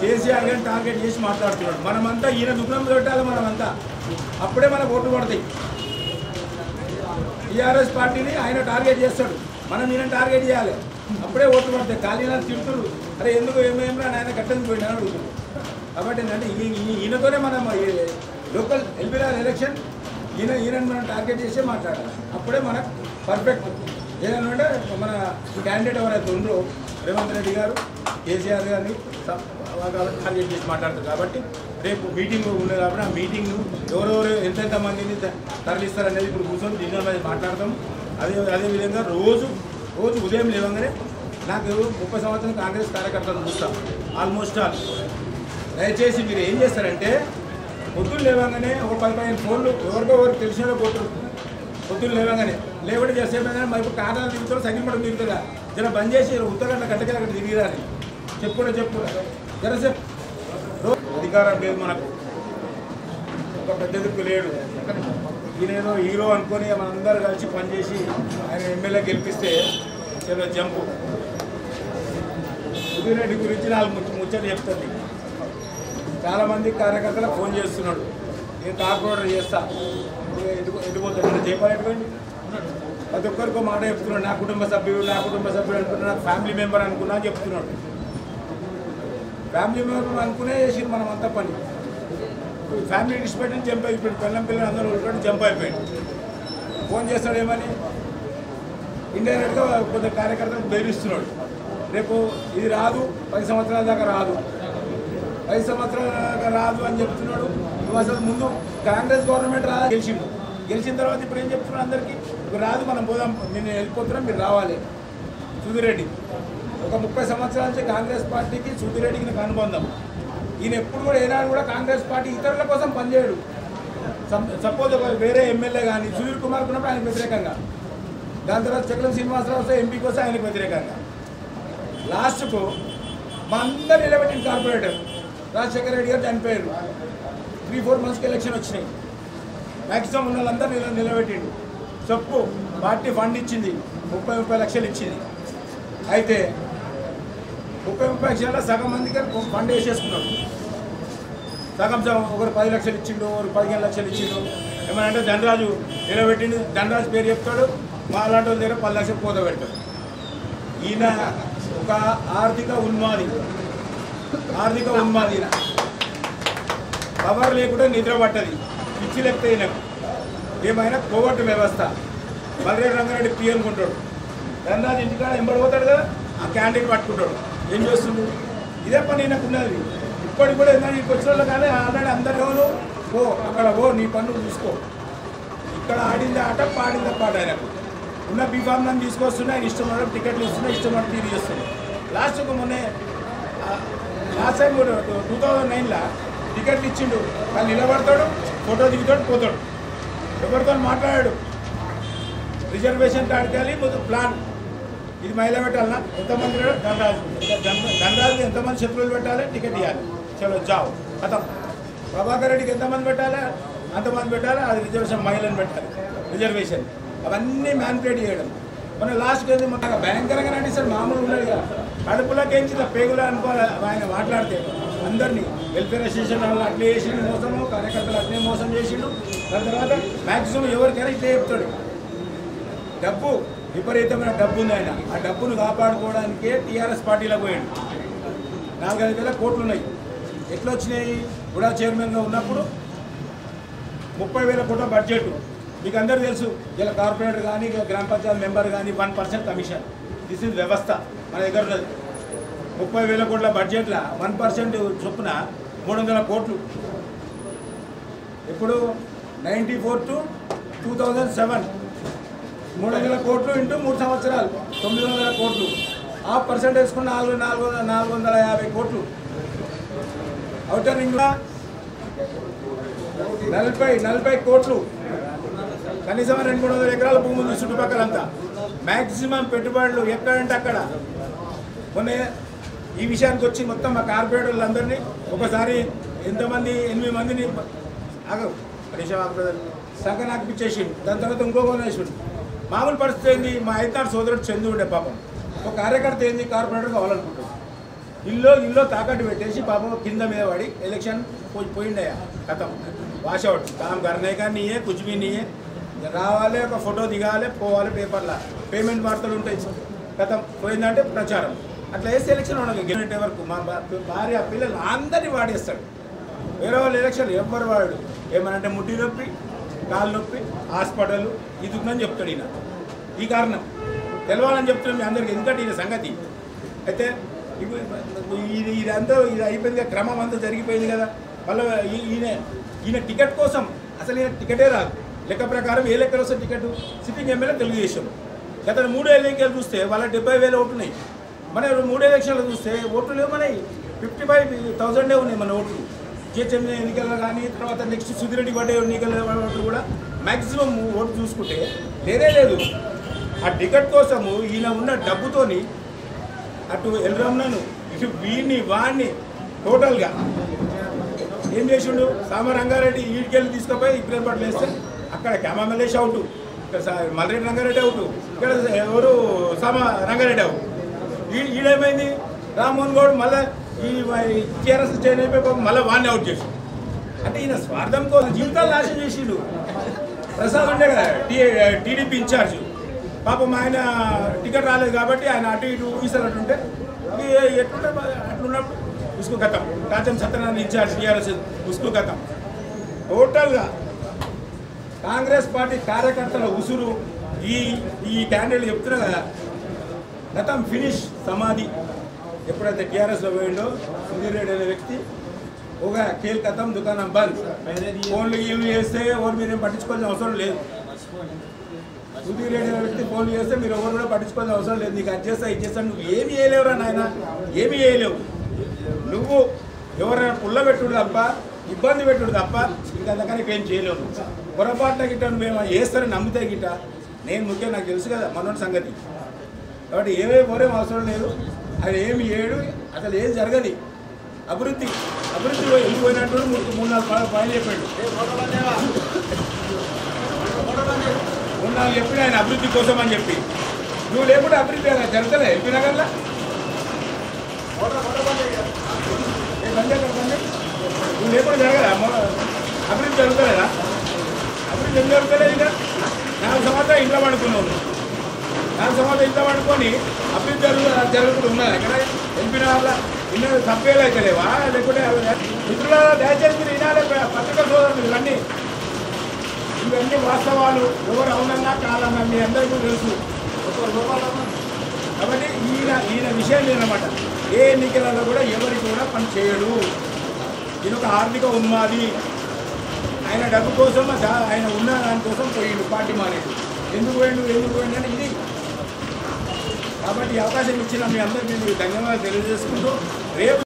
కేసీఆర్ గారిని టార్గెట్ చేసి మాట్లాడుతున్నాడు. మనమంతా ఈయన దుగ్నం పెట్టాలి మనమంతా. అప్పుడే మనకు ఓట్లు పడతాయి. టీఆర్ఎస్ పార్టీని ఆయన టార్గెట్ చేస్తాడు. మనం ఈయన టార్గెట్ చేయాలి. అప్పుడే ఓట్లు పడతాయి. ఖాళీనా తిడుతుడు అరే ఎందుకు ఏమేమి ఆయన కట్టని పోయినా అడుగుతుంది కాబట్టి ఏంటంటే ఈ- ఈయనతోనే మనం లోకల్ ఎల్బీఆర్ ఎలక్షన్ ఈయన ఈయనని మనం టార్గెట్ చేసే మాట్లాడాలి. అప్పుడే మనకు పర్ఫెక్ట్. ఏదంటే మన క్యాండిడేట్ ఎవరైతే ఉందో రేవంత్ రెడ్డి గారు కేసీఆర్ గారిని స- టార్గెట్ చేసి మాట్లాడతారు. కాబట్టి రేపు మీటింగ్ ఉండే కాబట్టి ఆ మీటింగ్ ఎవరెవరు ఎంతెంత మందిని తరలిస్తారనేది తరలిస్తారు అనేది ఇప్పుడు కూర్చొని దీని మీద మాట్లాడతాం. అదే అదేవిధంగా రోజు రోజు ఉదయం లేవగానే నాకు ముప్పై సంవత్సరం కాంగ్రెస్ కార్యకర్తలు చూస్తాం. Almost all. దయచేసి మీరు ఏం చేస్తారంటే పొద్దున్న లేవగానే ఒక పది పదిహేను ఫోన్లు ఎవరికో ఎవరికి తెలిసిన పోతారు పొద్దున్న లేవగానే లేవడి చేస్తే మరి ఇప్పుడు కారణాలు తిరుగుతారు సైకిల్ తిరుగుతుందా జర బంద్ చేసి ఉత్తరాఖండ్ గంటకి అక్కడ తిరిగిరా అని చెప్పురా చెప్పురా. జరసేపు అధికారం లేదు మనకు. ఒక పెద్ద దిక్కు లేడు. ఈయనేదో హీరో అనుకొని మనందరూ కలిసి పనిచేసి ఆయన ఎమ్మెల్యే గెలిపిస్తే చాలా జంపు. సుధీరెడ్డి గురించి నాలుగు ముచ్చ ముచ్చట చెప్తుంది. చాలామంది కార్యకర్తలకు ఫోన్ చేస్తున్నాడు. నేను కార్పొరేటర్ చేస్తా. ఎటుపోతాడు దీపాలు ప్రతి ఒక్కరికి మాట చెప్తున్నాడు. నా కుటుంబ సభ్యుడు నా కుటుంబ సభ్యుడు అనుకున్నా నా ఫ్యామిలీ మెంబర్ అనుకున్నా చెప్తున్నాడు. ఫ్యామిలీ మెంబర్ అనుకునే చేసి మనం అంతా పని. ఫ్యామిలీ డిస్పెట్టి జంప్ అయిపోయాడు. పిల్లం పిల్లలు అందరూ ఉల్లిపెట్టి జంప్ అయిపోయాడు. ఫోన్ చేస్తాడు ఏమని? ఇండైరెక్ట్గా కొంత కార్యకర్తలకు బెదిరిస్తున్నాడు. రేపు ఇది రాదు పది సంవత్సరాల దాకా రాదు. పది సంవత్సరాల దాకా రాదు అని చెప్తున్నాడు. నువ్వు అసలు ముందు కాంగ్రెస్ గవర్నమెంట్ రాదా గెలిచిండు. గెలిచిన తర్వాత ఇప్పుడు ఏం చెప్తున్నాడు అందరికీ? ఇప్పుడు రాదు మనం పోదాం నేను వెళ్ళిపోతున్నాం మీరు రావాలి. సుధిరెడ్డి ఒక ముప్పై సంవత్సరాల నుంచి కాంగ్రెస్ పార్టీకి సుధిరెడ్డికి అనుబంధం. ఈయన ఎప్పుడు కూడా ఏనాడు కూడా కాంగ్రెస్ పార్టీ ఇతరుల కోసం పనిచేయడు. సపోజ్ ఒక వేరే ఎమ్మెల్యే కానీ సుధీర్ కుమార్ ఉన్నప్పుడు ఆయనకు వ్యతిరేకంగా. దాని తర్వాత చక్రం శ్రీనివాసరావు వస్తే ఎంపీ కోసం ఆయనకు వ్యతిరేకంగా. లాస్ట్కు మా అందరు నిలబెట్టిన కార్పొరేటర్ రాజశేఖర రెడ్డి గారు చనిపోయారు త్రీ ఫోర్ మంత్స్కి ఎలక్షన్ వచ్చినాయి. మ్యాక్సిమం ఉన్న వాళ్ళందరూ నిల నిలబెట్టిండు. చెప్పు పార్టీ ఫండ్ ఇచ్చింది. ముప్పై ముప్పై లక్షలు ఇచ్చింది. అయితే ముప్పై ముప్పై లక్షల సగం మందికి ఫండ్ వేసేసుకున్నాడు సగం సగం ఒకరు పది లక్షలు ఇచ్చిండు ఒకరు పదిహేను లక్షలు ఇచ్చిండు. ఏమన్నా అంటే ధనరాజు నిలబెట్టిండు ధనరాజు పేరు చెప్తాడు మా అలాంటి వాళ్ళ దగ్గర పది లక్షలు పోత పెడతాడు. ఈయన ఒక ఆర్థిక ఉన్మాది. ఆర్థిక ఉన్మాది పవర్ లేకుండా నిద్ర పట్టది. పిచ్చి లేకపోతే ఈయనకు. ఏమైనా కోవట్టు వ్యవస్థ. మర్రే రంగారెడ్డి పి అనుకుంటాడు ధనరాజు ఇంటికాడ ఎంబడి పోతాడు కదా ఆ క్యాండిడేట్ పట్టుకుంటాడు. ఏం చేస్తుండు ఇదే పని ఈయనకు ఉన్నది. ఇప్పటికి కూడా ఏంటంటే ఇక్కడికి వచ్చిన వాళ్ళు కానీ ఆల్రెడీ అందరిలోనూ ఓ అక్కడ ఓ నీ పనులు చూసుకో. ఇక్కడ ఆడింది ఆట పాడింది పాట ఆయనకు. ఉన్న బీఫామ్ నన్ను తీసుకొస్తున్నా ఆయన ఇష్టం ఉన్నప్పుడు టికెట్లు ఇస్తున్నా ఇష్టం ఉన్నట్టు తిరిగి చేస్తున్నాయి. లాస్ట్కు మొన్నే లాస్ట్ టైం టూ థౌజండ్ నైన్లో టికెట్లు ఇచ్చిండు. వాళ్ళు నిలబడతాడు ఫోటో దిగుతాడు పోతాడు. ఎవరితో మాట్లాడాడు? రిజర్వేషన్ కాడికెళ్ళి ముందు ప్లాన్. ఇది మహిళ పెట్టాలన్నా ఎంతమంది ధనరాజు. ధనరాజు ఎంతమంది శత్రువులు పెట్టాలి? టికెట్ ఇవ్వాలి చలో జావు అతం ప్రభాకర్ రెడ్డికి ఎంతమంది పెట్టాలి? అంతమంది పెట్టాలి? అది రిజర్వేషన్ మహిళను పెట్టాలి. రిజర్వేషన్. అవన్నీ మ్యాన్పులేట్ చేయడం. మన లాస్ట్ ఏంది? మన భయంకరంగా నటిస్తాడు. మామూలు ఉన్నాడు కదా. కడుపులోకి ఏంచి పేగులా అనుకోవాలి. ఆయన మాట్లాడితే అందరినీ వెల్ఫేర్ అసోసియేషన్ వాళ్ళు అట్లే చేసిండు మోసము. కార్యకర్తలు అట్లే మోసం చేసిండు. దాని తర్వాత మ్యాక్సిమం ఎవరికైనా ఇట్లే చెప్తాడు. డబ్బు విపరీతమైన డబ్బు ఉంది ఆయన. ఆ డబ్బును కాపాడుకోవడానికే టీఆర్ఎస్ పార్టీలో పోయాడు. నాలుగైదు వేల కోట్లు ఉన్నాయి ఎట్లా వచ్చినాయి కూడా చైర్మన్గా ఉన్నప్పుడు ముప్పై వేల కోట్ల బడ్జెట్. మీకు అందరూ తెలుసు ఇలా కార్పొరేటర్ కానీ గ్రామ పంచాయతీ మెంబర్ కానీ one percent commission. This is వ్యవస్థ. మన దగ్గర ఉన్నది. ముప్పై వేల కోట్ల బడ్జెట్లో వన్ పర్సెంట్ చొప్పున మూడు వందల కోట్లు. ఇప్పుడు ninety four to two thousand seven. మూడు వందల కోట్లు ఇంటూ మూడు సంవత్సరాలు తొమ్మిది వందల కోట్లు. హాఫ్ పర్సెంట్ వేసుకున్న నాలుగు నాలుగు వందల నాలుగు వందల యాభై కోట్లు. అవుటర్ రింగ్లో నలభై నలభై కోట్లు. కనీసం రెండు మూడు వందల ఎకరాల భూమి ఉంది చుట్టుపక్కలంతా. మ్యాక్సిమం పెట్టుబడులు ఎక్కడంటే అక్కడ. మొన్న ఈ విషయానికి వచ్చి మొత్తం మా కార్పొరేటర్లందరినీ ఒకసారి ఎంతమంది ఎనిమిది మందిని ఆగవు. సంఘ నాకు పిచ్చేసిండు దాని తర్వాత ఇంకో వేసిండు మామూలు పరిస్థితి ఏంది? మా ఐతాడు సోదరుడు చెంది ఉండే పాపం. ఒక కార్యకర్త ఏంది? కార్పొరేటర్ కావాలనుకుంటాడు ఇల్లు ఇల్లు తాకట్టు పెట్టేసి పాపం కింద మీద పడి ఎలక్షన్ పోయి పోయిండయా కథం. వాషౌట్. కామ్ కర్నేగా నీయే కుచ్బీ నీయే. రావాలి ఒక ఫోటో దిగాలి పోవాలి పేపర్లో. పేమెంట్ వార్తలు ఉంటాయి. గతం పోయిందంటే ప్రచారం. అట్లా వేస్తే ఎలక్షన్ ఉండదు. గెలిచే వరకు మా భార్య పిల్లలు అందరినీ వాడేస్తాడు. వేరే వాళ్ళు ఎలక్షన్ ఎవ్వరు వాడు ఏమనంటే ముట్టి నొప్పి కాలు నొప్పి హాస్పిటల్ ఇది ఉందని చెప్తాడు ఈయన. ఈ కారణం. తెలవాలని చెప్తున్నాం మీ అందరికీ ఎందుకంటే ఈయన సంగతి. అయితే ఇది ఇది ఇదంతా ఇది అయిపోయింది కదా, క్రమం అంతా జరిగిపోయింది కదా. మళ్ళీ ఈయన ఈయన టికెట్ కోసం అసలు ఈయన టికెటే రాదు. లెక్క ప్రకారం ఏ లెక్కలు వస్తే టికెట్? Sitting MLA Telugu Desam. గత మూడు ఎన్నికలు చూస్తే వాళ్ళ డెబ్బై వేలు ఓటున్నాయి మన మూడు ఎలక్షన్లు చూస్తే ఓట్లు లేవు మనవి. ఫిఫ్టీ ఫైవ్ థౌజండే ఉన్నాయి మన ఓట్లు. జిహెచ్ఎంసీ ఎన్నికల్లో కానీ తర్వాత నెక్స్ట్ సుధిరెడ్డి పడే ఎన్నికల్లో కూడా మ్యాక్సిమం ఓటు చూసుకుంటే లేదే లేదు. ఆ టికెట్ కోసము ఈయన ఉన్న డబ్బుతోని అటు ఎల్రమ్నను ఇటు వీడిని వాడిని టోటల్గా ఏం చేసిండు? సామ రంగారెడ్డి ఈడికెళ్ళి తీసుకుపోయి ఇబ్రహీం పట్ల వేస్తే అక్కడ క్యామామలేష్ అవుట్. ఇక్కడ సా- మల్రెడ్డి రంగారెడ్డి అవుట్. ఇక్కడ ఎవరు? సామ రంగారెడ్డి అవుట్. ఈ ఈడేమైంది? రామ్మోహన్ గౌడ్ మళ్ళీ ఈ టీఆర్ఎస్ చైన్ అయిపోయి మళ్ళీ వాడిని అవుట్ చేసి. అంటే ఈయన స్వార్థం కోసం జీవితాలు నాశనం చేసిండు. ప్రసాద్ ఉండే కదా టీడీపీ ఇన్ఛార్జ్. పాపం ఆయన టికెట్ రాలేదు కాబట్టి ఆయన అటు ఇటు ఊగిస్తున్నట్టుంటే ఎట్లుంటే అట్లున్నప్పుడు? ఉసుకు గతం కాచం సత్యనారాయణ ఇన్ఛార్జ్ టీఆర్ఎస్ ఉసుకు గతం టోటల్గా కాంగ్రెస్ పార్టీ కార్యకర్తల ఉసురు ఈ ఈ క్యాండిడేట్ చెప్తున్నా కదా. గతం ఫినిష్ సమాధి. ఎప్పుడైతే టీఆర్ఎస్లో పోయిండో సుధీర్ రెడ్డి అనే వ్యక్తి ఒక కేల్ కథం దుకాణం బంద్. ఫోన్లు గీళ్ళు చేస్తే ఎవరు మీరు పట్టించుకోవాల్సిన అవసరం లేదు. సుధీర్ రెడ్డి అనే వ్యక్తి ఫోన్లు చేస్తే మీరు ఎవరు కూడా పట్టించుకోవాల్సిన అవసరం లేదు. నీకు అది చేస్తా ఇది చేస్తా నువ్వు ఏమి చేయలేవురా నాయన ఏమి చేయలేవు. నువ్వు ఎవరైనా పుల్లబెట్టుడు తప్ప ఇబ్బంది పెట్టుడు తప్ప ఇంకా అందుకని ఏం చేయలేవు. పొరపాటున గిట్ట మేము వేస్తారని నమ్మితే గిట్ట నేను ముఖ్యం నాకు తెలుసు కదా మనోడి సంగతి. కాబట్టి ఏవే పోరేం అవసరం లేదు. ఆయన ఏమి చేయడు అసలు ఏం జరగదు అభివృద్ధి అభివృద్ధి ఎందుకు పోయినట్టు మూడు మూడు నాలుగు పా- పాయింట్లు చెప్పాడు మూడు నాలుగు చెప్పిన ఆయన అభివృద్ధి కోసం అని చెప్పి. నువ్వు లేకుండా అభివృద్ధి జరుగుతుంది ఎంపీ నగర్లో? నువ్వు లేకుండా జరగదా? అభివృద్ధి జరుగుతలేదా? అభివృద్ధి ఎందుకు జరుగుతలేదు ఇంకా? నాలుగు సంవత్సరాలు ఇంట్లో పడుకున్నావు దాని తర్వాత సంవత్సరాలు పడుకొని అభివృద్ధి జరుగు జరుగుతుంది ఇక్కడ ఎంపీ వల్ల ఇన్న తప్పేలు అయితే లేవా? లేకుంటే మిత్రుల దయచేసి మీరు వినాలి పత్రిక సోదరులు ఇవన్నీ. ఇవన్నీ వాస్తవాలు. ఎవరు అవునన్నా కాదన్నా మీ అందరికీ తెలుసు. కాబట్టి ఈయన ఈయన విషయం లేనమాట ఏ ఎన్నికలలో కూడా ఎవరికి కూడా పని చేయడు. ఈయన ఒక ఆర్థిక ఉన్మాది. ఆయన డబ్బు కోసం ఆయన ఉన్న దానికోసం పోయిండు పార్టీ మానేడు ఎందుకు పోయిండు? ఎందుకు పోయిండు? అంటే ఇది కాబట్టి ఈ అవకాశం ఇచ్చిన మీ అందరికీ ధన్యవాదాలు తెలియజేసుకుంటూ రేపు